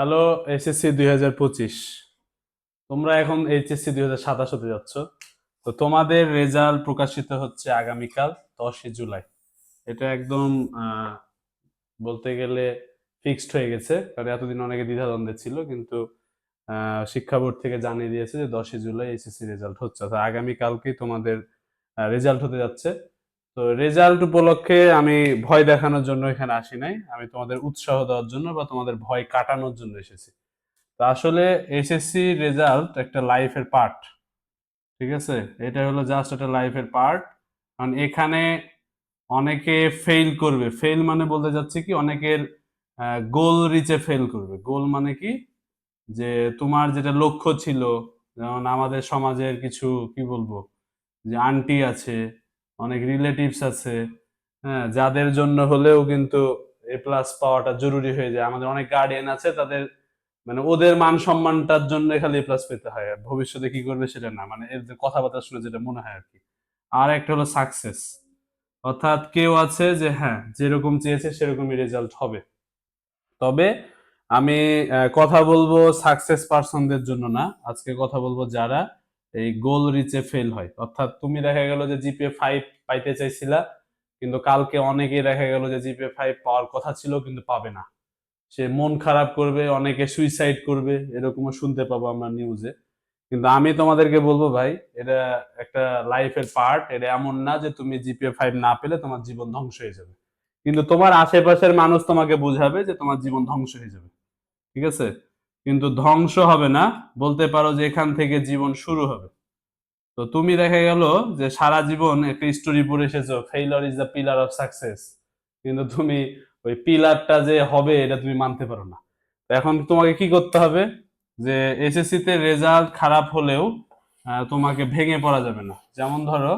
Hello, SSC দুই হাজার পঁচিশ। তোমরা এখন এইচএসসি দুই হাজার সাতাশ হতে যাচ্ছ। তো তোমাদের রেজাল্ট প্রকাশিত হচ্ছে আগামীকাল, দশই জুলাই। এটা একদম বলতে গেলে ফিক্সড হয়ে গেছে। কারণ এতদিন অনেকে দ্বিধাদ্বন্দ্বে ছিল, কিন্তু শিক্ষা বোর্ড থেকে জানিয়ে দিয়েছে যে দশই জুলাই এইচএসসি রেজাল্ট হচ্ছে। আগামীকালকেই তোমাদের রেজাল্ট হতে যাচ্ছে। তো রেজাল্ট উপলক্ষে আমি ভয় দেখানোর জন্য এখানে আসি নাই। আমি তোমাদের উৎসাহ দেওয়ার জন্য বা তোমাদের ভয় কাটানোর জন্য এসেছি। তো আসলে এসএসসি রেজাল্ট একটা লাইফের পার্ট ঠিক আছে? এটা হলো জাস্ট একটা লাইফের পার্ট কারণ এখানে অনেকে ফেল করবে। ফেল মানে বলতে যাচ্ছে কি? অনেকের গোল রিচে ফেল করবে। গোল মানে কি? যে তোমার যেটা লক্ষ্য ছিল, যেমন আমাদের সমাজের কিছু, কি বলব? যে আন্টি আছে অনেক রিলেটিভস আছে হ্যাঁ যাদের জন্য হলেও কিন্তু এ প্লাস পাওয়াটা জরুরি হয়ে যায়। আমাদের অনেক গার্ডিয়ান আছে, তাদের মানে ওদের মান সম্মানটার জন্য খালি এ প্লাস পেতে হয়। আর ভবিষ্যতে কি করবে সেটা না মানে এর কথাবার্তা শুনে যেটা মনে হয় আর কি। আর একটা হলো সাকসেস অর্থাৎ কেউ আছে যে হ্যাঁ যেরকম চেয়েছে সেরকমই রেজাল্ট হবে। তবে আমি কথা বলব সাকসেস পার্সনদের জন্য না। আজকে কথা বলব যারা এই গোল রিচে ফেল হয়। অর্থাৎ তুমি দেখা গেল যে জিপিএ ফাইভ পাইতে চাইছিলা, কিন্তু কালকে অনেকেই দেখা গেল যে জিপিএ ফাইভ পাওয়ার কথা ছিল, কিন্তু পাবে না। সে মন খারাপ করবে, অনেকে সুইসাইড করবে, এরকমও শুনতে পাবো আমরা নিউজে কিন্তু আমি তোমাদেরকে বলব ভাই, এটা একটা লাইফের পার্ট এটা এমন না যে তুমি জিপিএ ফাইভ না পেলে তোমার জীবন ধ্বংস হয়ে যাবে। কিন্তু তোমার আশেপাশের মানুষ তোমাকে বুঝাবে যে তোমার জীবন ধ্বংস হয়ে যাবে। ঠিক আছে? কিন্তু ধ্বংস হবে না। বলতে পারো যে এখান থেকে জীবন শুরু হবে। তো তুমি দেখা গেল যে সারা জীবন একটা স্টোরি পড়ে এসেছ failure is the pillar of success কিন্তু তুমি ওই পিলারটা যে হবে, এটা তুমি মানতে পারো না। এখন তোমাকে কি করতে হবে? যে এসএসসি তে রেজাল্ট খারাপ হলেও তোমাকে ভেঙে পড়া যাবে না। যেমন ধরো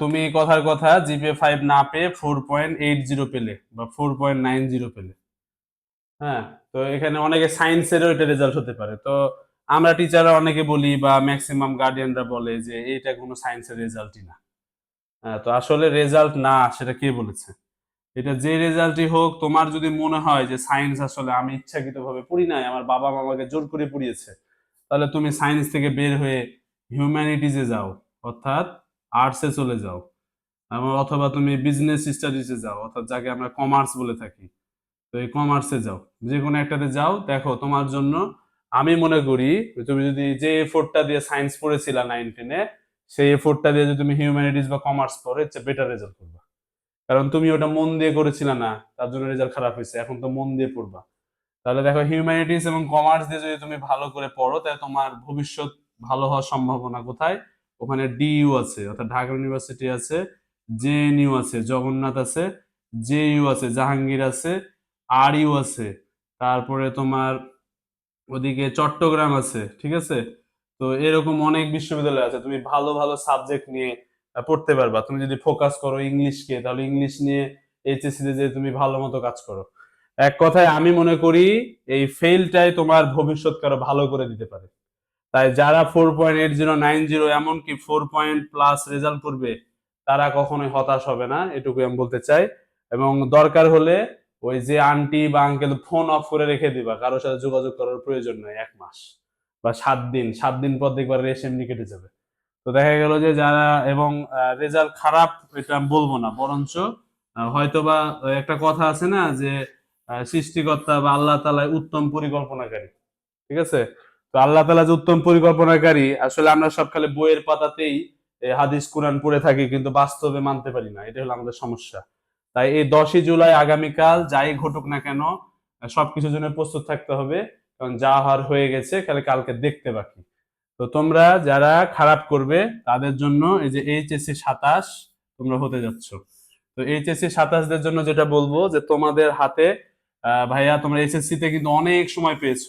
তুমি কথার কথা জিপিএ ফাইভ না পেয়ে ফোর পয়েন্ট এইট জিরো পেলে বা ফোর পয়েন্ট নাইন জিরো পেলে। হ্যাঁ তো এখানে অনেকে সায়েন্সেরও এটা রেজাল্ট হতে পারে। তো আমরা টিচাররা অনেকে বলি বা ম্যাক্সিমাম গার্ডিয়ানরা বলে যে এটা কোনো সায়েন্সের রেজাল্টই না। হ্যাঁ, তো আসলে রেজাল্ট না সেটা কে বলেছে? এটা যে রেজাল্টই হোক তোমার যদি মনে হয় যে সায়েন্স আসলে আমি ইচ্ছাকৃতভাবে পড়ি নাই আমার বাবা মা আমাকে জোর করে পড়িয়েছে তাহলে তুমি সায়েন্স থেকে বের হয়ে হিউম্যানিটিজে যাও অর্থাৎ আর্টসে চলে যাও অথবা তুমি বিজনেস স্টাডিজে যাও অর্থাৎ যাকে আমরা কমার্স বলে থাকি। তো এই কমার্সে যাও। যে কোনো একটাতে যাও, দেখো তোমার জন্য আমি মনে করি তুমি যদি যে এফোর্টটা দিয়ে সায়েন্স পড়েছিলা নাইন টেনে সেই এফোর্টটা দিয়ে যদি তুমি হিউম্যানিটিজ বা কমার্স পড়ে বেটার রেজাল্ট করবা। কারণ তুমি ওটা মন দিয়ে করেছিলে না, তার জন্য রেজাল্ট খারাপ হয়েছে, এখন তো মন দিয়ে পড়বা। তাহলে দেখো হিউম্যানিটিস এবং কমার্স দিয়ে যদি তুমি ভালো করে পড়ো, তাহলে তোমার ভবিষ্যৎ ভালো হওয়ার সম্ভাবনা কোথায়? ওখানে ডিইউ আছে, অর্থাৎ ঢাকা ইউনিভার্সিটি আছে জেএনইউ আছে, জগন্নাথ আছে জেইউ আছে, জাহাঙ্গীর আছে আর ইউ আছে, তারপরে তোমার ওদিকে চট্টগ্রাম আছে, ঠিক আছে? তো এরকম অনেক বিশ্ববিদ্যালয় আছে, তুমি ভালো ভালো সাবজেক্ট নিয়ে পড়তে পারবা। তুমি যদি ফোকাস করো ইংলিশকে তাহলে ইংলিশ নিয়ে এইচএসসি তে যে তুমি ভালো মতো কাজ করো। এক কথায় আমি মনে করি এই ফেলটাই তোমার ভবিষ্যৎকে আরও ভালো করে দিতে পারে। তাই যারা four point eight zero nine zero এমনকি ফোর পয়েন্ট প্লাস রেজাল্ট করবে তারা কখনোই হতাশ হবে না, এটুকুই আমি বলতে চাই। এবং দরকার হলে ওই যে আন্টি বা আঙ্কেল ফোন অফ করে রেখে দিবা কারোর সাথে যোগাযোগ করার প্রয়োজন নয় এক মাস বা সাত দিন সাত দিন পর দেখবার রেশ এমনি কেটে যাবে। তো দেখা গেল যে যারা এবং রেজাল্ট খারাপ এটা বলব না বরঞ্চ আহ, হয়তোবা একটা কথা আছে না যে সৃষ্টিকর্তা বা আল্লাহ তালায় উত্তম পরিকল্পনাকারী ঠিক আছে? তো আল্লাহ তালা যে উত্তম পরিকল্পনাকারী আসলে আমরা সব খালি বইয়ের পাতাতেই হাদিস কোরআন পড়ে থাকি কিন্তু বাস্তবে মানতে পারি না এটা হলো আমাদের সমস্যা। তাই এই দশই জুলাই আগামীকাল যাই ঘটুক না কেন, সবকিছুর জন্য প্রস্তুত থাকতে হবে, কারণ যা হওয়ার হয়ে গেছে খালি কালকে দেখতে বাকি। তো তোমরা যারা খারাপ করবে, তাদের জন্য এই যে এইচএসসি সাতাশ, তোমরা হতে যাচ্ছ। তো এইচএসসি সাতাশদের জন্য যেটা বলব যে তোমাদের হাতে ভাইয়া তোমরা এইচএসসি তে কিন্তু অনেক সময় পেয়েছ।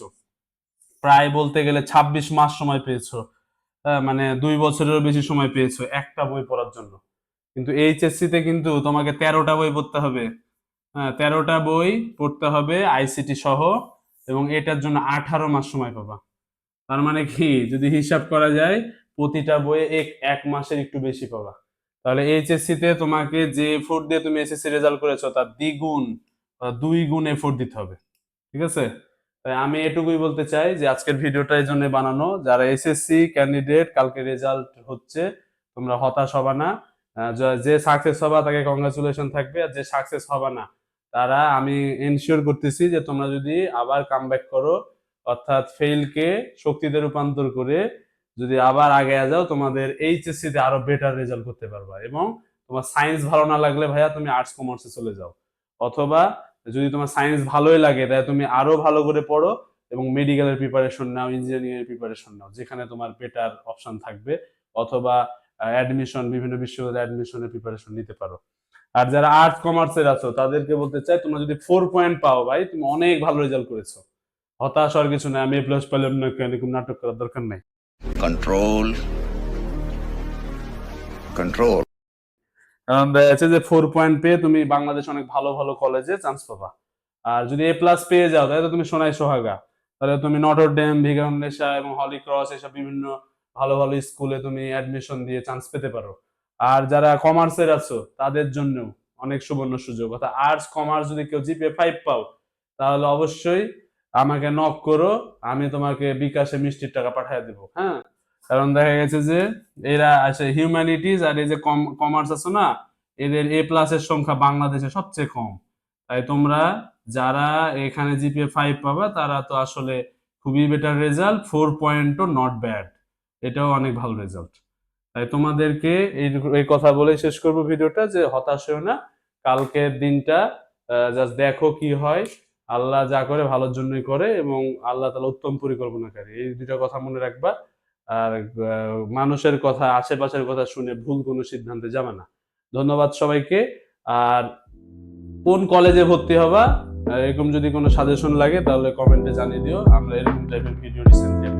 প্রায় বলতে গেলে ছাব্বিশ মাস সময় পেয়েছ। মানে দুই বছরেরও বেশি সময় পেয়েছ একটা বই পড়ার জন্য। কিন্তু এইচএসসি তে কিন্তু তোমাকে তেরোটা বই পড়তে হবে। হ্যাঁ তেরোটা বই পড়তে হবে আইসিটি সহ এবং এটার জন্য আঠারো মাস সময় পাবা। তার মানে কি? যদি হিসাব করা যায়, প্রতিটা বইয়ে এক এক মাসের একটু বেশি পাবা। তাহলে এইচএসসি তে তোমাকে যে এফোর্ট দিয়ে তুমি এসএসসি রেজাল্ট করেছ, তার দ্বিগুণ দুই গুণ এফোর্ট দিতে হবে। ঠিক আছে? তাই আমি এটুকুই বলতে চাই যে আজকের ভিডিওটা এই জন্য বানানো। যারা এসএসসি ক্যান্ডিডেট কালকে রেজাল্ট হচ্ছে, তোমরা হতাশ হবা না। যা- সাকসেস হবা তাকে কংগ্রাচুলেশন থাকবে আর যে সাকসেস হবা না, তারা আমি এনশিওর করতেছি যে তোমরা যদি আবার কামব্যাক করো, অর্থাৎ ফেইলকে শক্তিতে রূপান্তর করে যদি আবার আগে যাও, তোমাদের এইচএসসি তে আরও বেটার রেজাল্ট করতে পারবা এবং তোমার সায়েন্স ভালো না লাগলে ভাইয়া তুমি আর্টস কমার্সে চলে যাও। অথবা যদি তোমার সায়েন্স ভালোই লাগে, তাহলে তুমি আরও ভালো করে পড়ো এবং মেডিকেলের প্রিপারেশন নাও ইঞ্জিনিয়ারিং এর প্রিপারেশন নাও, যেখানে তোমার বেটার অপশন থাকবে। অথবা অ্যাডমিশন বিভিন্ন বিশ্ববিদ্যালয়ে অ্যাডমিশনের প্রিপারেশন নিতে পারো। আর যারা আর্টস কমার্সের আছো তাদেরকে বলতে চাই তোমরা যদি ফোর পয়েন্ট পাও ভাই তুমি অনেক ভালো রেজাল্ট করেছ। হতাশ হওয়ার কিছু নাই আমি এ প্লাস পেলাম না কেন এরকম নাটক করার দরকার নাই। কন্ট্রোল দেখা যাচ্ছে যে ফোর পয়েন্ট পেয়ে তুমি বাংলাদেশ অনেক ভালো ভালো কলেজে চান্স পাবা। আর যদি এ প্লাস পেয়ে যাও তাহলে তো তুমি সোনাই সোহাগা। তাহলে তুমি নটর ডেম ভিগান্ডেশা এবং হলি ক্রস এসব বিভিন্ন ভালো ভালো স্কুলে তুমি অ্যাডমিশন দিয়ে চান্স পেতে পারো। আর যারা কমার্সের আছো, তাদের জন্য অনেক সুবর্ণ সুযোগ। অর্থাৎ আর্টস কমার্স যদি কেউ জিপিএ ফাইভ পাও, তাহলে অবশ্যই আমাকে নক করো, আমি তোমাকে বিকাশে মিষ্টির টাকা পাঠিয়ে দেবো হ্যাঁ? কারণ দেখা গেছে যে এরা আছে হিউম্যানিটিজ আর এই যে কমার্স আছে না, এদের এ প্লাসের সংখ্যা বাংলাদেশে সবচেয়ে কম। তাই তোমরা যারা এখানে জিপিএ ফাইভ পাবা, তারা তো আসলে খুবই বেটার রেজাল্ট ফোর পয়েন্টও নট ব্যাড এটাও অনেক ভালো রেজাল্ট তাই তোমাদেরকে এই কথা বলে শেষ করব ভিডিওটা যে হতাশ হয়েও না। কালকের দিনটা জাস্ট দেখো কি হয়। আল্লাহ যা করে ভালোর জন্যই করে এবং আল্লাহ তালা উত্তম পরিকল্পনাকারী। এই দুটা কথা মনে রাখবা। আর মানুষের কথা, আশেপাশের কথা শুনে ভুল কোনো সিদ্ধান্তে যাবে না। ধন্যবাদ সবাইকে। আর কোন কলেজে ভর্তি হবা, এরকম যদি কোনো সাজেশন লাগে তাহলে কমেন্টে জানিয়ে দিও। আমরা এরকম টাইপের ভিডিও রিসেন্টলি